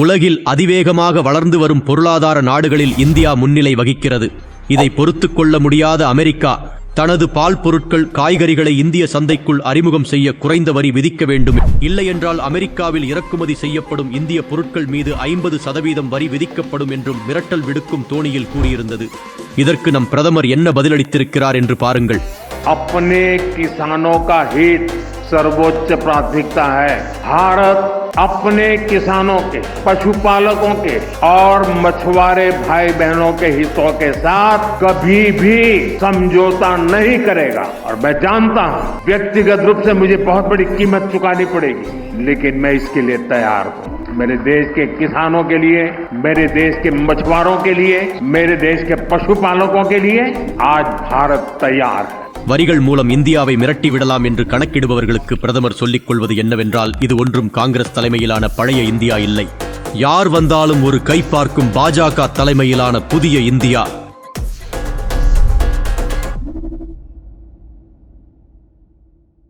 உலகில் அதிவேகமாக வளர்ந்து வரும் பொருளாதார நாடுகளில் இந்தியா முன்னிலை வகிக்கிறது. இதை பொறுத்து கொள்ள முடியாத அமெரிக்கா தனது பால் பொருட்கள் காய்கறிகளை இந்திய சந்தைக்குள் அறிமுகம் செய்ய குறைந்த வரி விதிக்க வேண்டும். இல்லையென்றால் அமெரிக்காவில் இறக்குமதி செய்யப்படும் இந்திய பொருட்கள் மீது ஐம்பது சதவீதம் வரி விதிக்கப்படும் என்றும் மிரட்டல் விடுக்கும் தோணியில் கூறியிருந்தது. இதற்கு நம் பிரதமர் என்ன பதிலளித்திருக்கிறார் என்று பாருங்கள். அப்பனே கிசானோ கா ஹித் सर्वोच्च प्राथमिकता है। भारत अपने किसानों के, पशुपालकों के और मछुआरे भाई बहनों के हितों के साथ कभी भी समझौता नहीं करेगा। और मैं जानता हूँ, व्यक्तिगत रूप से मुझे बहुत बड़ी कीमत चुकानी पड़ेगी, लेकिन मैं इसके लिए तैयार हूँ। मेरे देश के किसानों के लिए मेरे देश के मछुआरों के लिए मेरे देश के पशुपालकों के लिए आज भारत तैयार है வரிகள் மூலம் இந்தியாவை மிரட்டி விடலாம் என்று கணக்கிடுபவர்களுக்கு பிரதமர் சொல்லிக் கொள்வது என்னவென்றால் இது ஒன்றும் காங்கிரஸ் தலைமையிலான பழைய இந்தியா இல்லை யார் வந்தாலும் ஒரு கை பார்க்கும் பாஜக தலைமையிலான புதிய இந்தியா